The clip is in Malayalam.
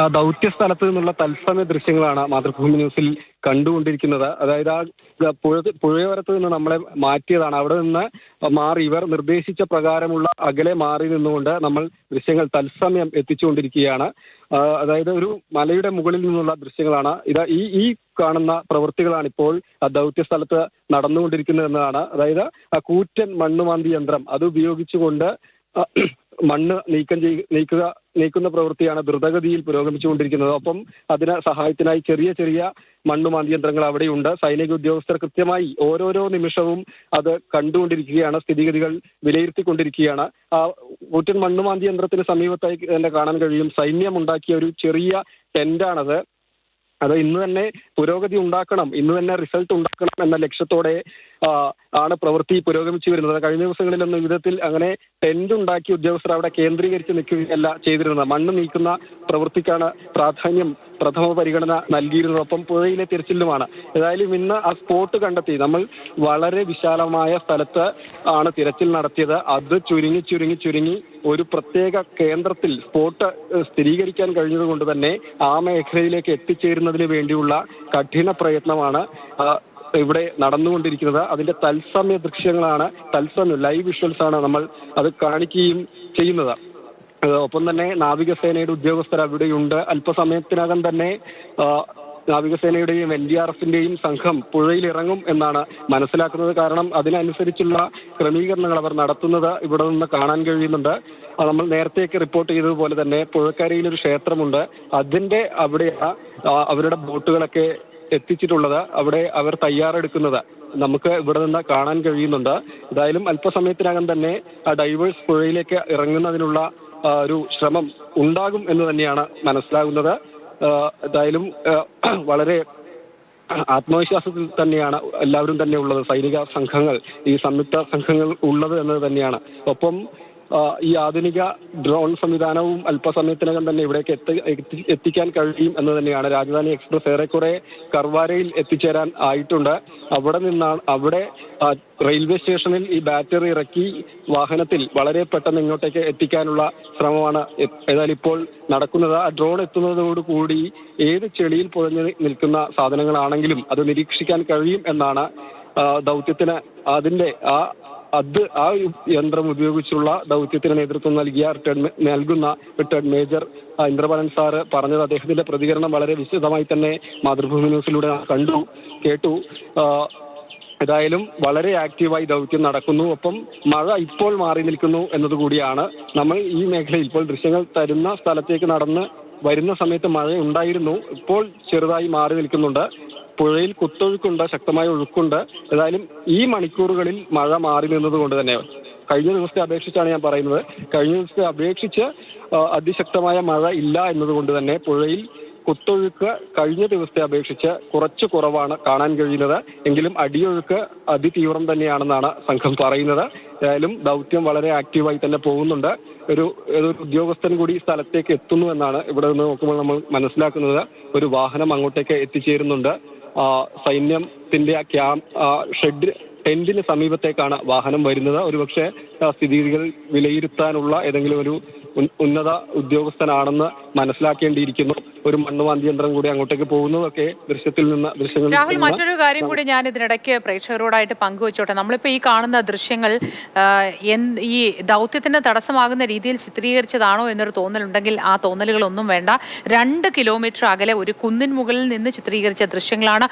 ആ ദൗത്യ സ്ഥലത്ത് നിന്നുള്ള തത്സമയ ദൃശ്യങ്ങളാണ് മാതൃഭൂമി ന്യൂസിൽ കണ്ടുകൊണ്ടിരിക്കുന്നത്. അതായത് ആ പുഴ പുഴയോരത്ത് നിന്ന് നമ്മളെ മാറ്റിയതാണ്. അവിടെ നിന്ന് മാറി ഇവർ നിർദ്ദേശിച്ച പ്രകാരമുള്ള അകലെ മാറി നിന്നുകൊണ്ട് നമ്മൾ ദൃശ്യങ്ങൾ തത്സമയം എത്തിച്ചുകൊണ്ടിരിക്കുകയാണ്. അതായത് ഒരു മലയുടെ മുകളിൽ നിന്നുള്ള ദൃശ്യങ്ങളാണ്. ഇത് ഈ ഈ കാണുന്ന പ്രവൃത്തികളാണ് ഇപ്പോൾ ദൗത്യ സ്ഥലത്ത് നടന്നുകൊണ്ടിരിക്കുന്നത് എന്നതാണ്. അതായത് കൂറ്റൻ മണ്ണുമാന്തി യന്ത്രം. അത് ഉപയോഗിച്ചുകൊണ്ട് മണ്ണ് നീക്കം ചെയ് നീക്കുക നീക്കുന്ന പ്രവൃത്തിയാണ് ദ്രുതഗതിയിൽ പുരോഗമിച്ചുകൊണ്ടിരിക്കുന്നത്. ഒപ്പം അതിന് സഹായത്തിനായി ചെറിയ ചെറിയ മണ്ണുമാന്തി യന്ത്രങ്ങൾ അവിടെയുണ്ട്. സൈനിക ഉദ്യോഗസ്ഥർ കൃത്യമായി ഓരോരോ നിമിഷവും അത് കണ്ടുകൊണ്ടിരിക്കുകയാണ്. സ്ഥിതിഗതികൾ വിലയിരുത്തിക്കൊണ്ടിരിക്കുകയാണ്. ആ കൂറ്റൻ മണ്ണുമാന്തി യന്ത്രത്തിന് സമീപത്തായി തന്നെ കാണാൻ കഴിയും. സൈന്യം ഉണ്ടാക്കിയ ഒരു ചെറിയ ടെന്റാണത്. അത് ഇന്ന് തന്നെ പുരോഗതി ഉണ്ടാക്കണം ഇന്ന് തന്നെ റിസൾട്ട് ഉണ്ടാക്കണം എന്ന ലക്ഷ്യത്തോടെ ആണ് പ്രവൃത്തി പുരോഗമിച്ചു വരുന്നത്. കഴിഞ്ഞ ദിവസങ്ങളിലൊന്നും വിധത്തിൽ അങ്ങനെ ടെന്റ് ഉണ്ടാക്കി ഉദ്യോഗസ്ഥർ അവിടെ കേന്ദ്രീകരിച്ച് നിൽക്കുകയല്ല ചെയ്തിരുന്നത്. മണ്ണ് നീക്കുന്ന പ്രവൃത്തിക്കാണ് പ്രാധാന്യം പ്രഥമ പരിഗണന നൽകിയിരുന്നതൊപ്പം പുഴയിലെ തിരച്ചിലുമാണ്. ഏതായാലും ഇന്ന് ആ സ്പോട്ട് കണ്ടെത്തി. നമ്മൾ വളരെ വിശാലമായ സ്ഥലത്ത് ആണ് തിരച്ചിൽ നടത്തിയത്. അത് ചുരുങ്ങി ചുരുങ്ങി ചുരുങ്ങി ഒരു പ്രത്യേക കേന്ദ്രത്തിൽ സ്പോട്ട് സ്ഥിരീകരിക്കാൻ കഴിഞ്ഞതുകൊണ്ട് തന്നെ ആ മേഖലയിലേക്ക് എത്തിച്ചേരുന്നതിന് വേണ്ടിയുള്ള കഠിന പ്രയത്നമാണ് ഇവിടെ നടന്നുകൊണ്ടിരിക്കുന്നത്. അതിന്റെ തത്സമയ ദൃശ്യങ്ങളാണ് തത്സമയം ലൈവ് വിഷ്വൽസ് ആണ് നമ്മൾ അത് കാണിക്കുകയും ചെയ്യുന്നത്. ഒപ്പം തന്നെ നാവികസേനയുടെ ഉദ്യോഗസ്ഥർ അവിടെയുണ്ട്. അല്പസമയത്തിനകം തന്നെ നാവികസേനയുടെയും എൻ ഡി ആർ എഫിന്റെയും സംഘം പുഴയിൽ ഇറങ്ങും എന്നാണ് മനസ്സിലാക്കുന്നത്. കാരണം അതിനനുസരിച്ചുള്ള ക്രമീകരണങ്ങൾ അവർ നടത്തുന്നത് ഇവിടെ നിന്ന് കാണാൻ കഴിയുന്നുണ്ട്. നമ്മൾ നേരത്തെയൊക്കെ റിപ്പോർട്ട് ചെയ്തതുപോലെ തന്നെ പുഴക്കരയിൽ ഒരു ക്ഷേത്രമുണ്ട്. അതിന്റെ അവിടെ അവരുടെ ബോട്ടുകളൊക്കെ എത്തിച്ചിട്ടുള്ളത്. അവിടെ അവർ തയ്യാറെടുക്കുന്നത്. നമുക്ക് ഇവിടെ നിന്ന് കാണാൻ കഴിയുന്നുണ്ട്. എന്തായാലും അല്പസമയത്തിനകം തന്നെ ആ ഡൈവേഴ്സ് പുഴയിലേക്ക് ഇറങ്ങുന്നതിനുള്ള ഒരു ശ്രമം ഉണ്ടാകും എന്ന് തന്നെയാണ് മനസ്സിലാകുന്നത്. എന്തായാലും വളരെ ആത്മവിശ്വാസത്തിൽ തന്നെയാണ് എല്ലാവരും തന്നെ ഉള്ളത്. സൈനിക സംഘങ്ങൾ ഈ സംയുക്ത സംഘങ്ങൾ ഉള്ളത് എന്ന് തന്നെയാണ്. ഒപ്പം ഈ ആധുനിക ഡ്രോൺ സംവിധാനവും അല്പസമയത്തിനകം തന്നെ ഇവിടേക്ക് എത്തി എത്തി- എത്തിക്കാൻ കഴിയും എന്ന് തന്നെയാണ്. രാജധാനി എക്സ്പ്രസ് ഏറെക്കുറെ കർവാരയിൽ എത്തിച്ചേരാൻ ആയിട്ടുണ്ട്. അവിടെ നിന്നാണ് അവിടെ റെയിൽവേ സ്റ്റേഷനിൽ ഈ ബാറ്ററി ഇറക്കി വാഹനത്തിൽ വളരെ പെട്ടെന്ന് ഇങ്ങോട്ടേക്ക് എത്തിക്കാനുള്ള ശ്രമമാണ് ഏതായാലും ഇപ്പോൾ നടക്കുന്നത്. ആ ഡ്രോൺ എത്തുന്നതോടുകൂടി ഏത് ചെളിയിൽ പുഴഞ്ഞു നിൽക്കുന്ന സാധനങ്ങളാണെങ്കിലും അത് നിരീക്ഷിക്കാൻ കഴിയും എന്നാണ് ദൗത്യത്തിന് അതിന്റെ ആ അത് ആ യന്ത്രം ഉപയോഗിച്ചുള്ള ദൗത്യത്തിന് നേതൃത്വം നൽകിയ റിട്ടയർഡ് നൽകുന്ന റിട്ടയർഡ് മേജർ ഇന്ദ്രബാലൻ സാറ് പറഞ്ഞത് അദ്ദേഹത്തിന്റെ പ്രതികരണം വളരെ വിശദമായി തന്നെ മാതൃഭൂമി ന്യൂസിലൂടെ കണ്ടു കേട്ടു. ഏതായാലും വളരെ ആക്റ്റീവായി ദൗത്യം നടക്കുന്നു. ഒപ്പം മഴ ഇപ്പോൾ മാറി നിൽക്കുന്നു എന്നതുകൂടിയാണ്. നമ്മൾ ഈ മേഖലയിൽ ഇപ്പോൾ ദൃശ്യങ്ങൾ തരുന്ന സ്ഥലത്തേക്ക് നടന്ന് വരുന്ന സമയത്ത് മഴ ഉണ്ടായിരുന്നു. ഇപ്പോൾ ചെറുതായി മാറി നിൽക്കുന്നുണ്ട്. പുഴയിൽ കുത്തൊഴുക്കുണ്ട് ശക്തമായ ഒഴുക്കുണ്ട്. ഏതായാലും ഈ മണിക്കൂറുകളിൽ മഴ മാറി നിന്നതുകൊണ്ട് തന്നെ കഴിഞ്ഞ ദിവസത്തെ അപേക്ഷിച്ചാണ് ഞാൻ പറയുന്നത്. കഴിഞ്ഞ ദിവസത്തെ അപേക്ഷിച്ച് അതിശക്തമായ മഴ ഇല്ല എന്നതുകൊണ്ട് തന്നെ പുഴയിൽ കുത്തൊഴുക്ക് കഴിഞ്ഞ ദിവസത്തെ അപേക്ഷിച്ച് കുറച്ച് കുറവാണ് കാണാൻ കഴിയുന്നത്. എങ്കിലും അടിയൊഴുക്ക് അതിതീവ്രം തന്നെയാണെന്നാണ് സംഘം പറയുന്നത്. ഏതായാലും ദൗത്യം വളരെ ആക്റ്റീവായി തന്നെ പോകുന്നുണ്ട്. ഒരു ഒരു ഉദ്യോഗസ്ഥൻ കൂടി സ്ഥലത്തേക്ക് എത്തുന്നു എന്നാണ് ഇവിടെ നിന്ന് നോക്കുമ്പോൾ നമ്മൾ മനസ്സിലാക്കുന്നത്. ഒരു വാഹനം അങ്ങോട്ടേക്ക് എത്തിച്ചേരുന്നുണ്ട്. സൈന്യത്തിന്റെ ക്യാമ്പ് ഷെഡ് ടെന്റിന് സമീപത്തേക്കാണ് വാഹനം വരുന്നത്. ഒരുപക്ഷെ സ്ഥിതിഗതികൾ വിലയിരുത്താനുള്ള ഏതെങ്കിലും ഒരു ഉന്നത ഉദ്യോഗസ്ഥനാണെന്ന് മനസ്സിലാക്കേണ്ടിയിരിക്കുന്നു. ഒരു മണ്ണുവാന്തി യന്ത്രം കൂടി അങ്ങോട്ടേക്ക് പോകുന്നതൊക്കെ ദൃശ്യത്തിൽ നിന്ന് ദൃശ്യങ്ങൾ രാഹുൽ മറ്റൊരു കാര്യം കൂടി ഞാൻ ഇതിനിടയ്ക്ക് പ്രേക്ഷകരോടായിട്ട് പങ്കുവച്ചോട്ടെ. നമ്മളിപ്പോൾ ഈ കാണുന്ന ദൃശ്യങ്ങൾ ഈ ദൗത്യത്തിന് തടസ്സമാകുന്ന രീതിയിൽ ചിത്രീകരിച്ചതാണോ എന്നൊരു തോന്നലുണ്ടെങ്കിൽ ആ തോന്നലുകളൊന്നും വേണ്ട. രണ്ട് കിലോമീറ്റർ അകലെ ഒരു കുന്നിൻ മുകളിൽ നിന്ന് ചിത്രീകരിച്ച ദൃശ്യങ്ങളാണ്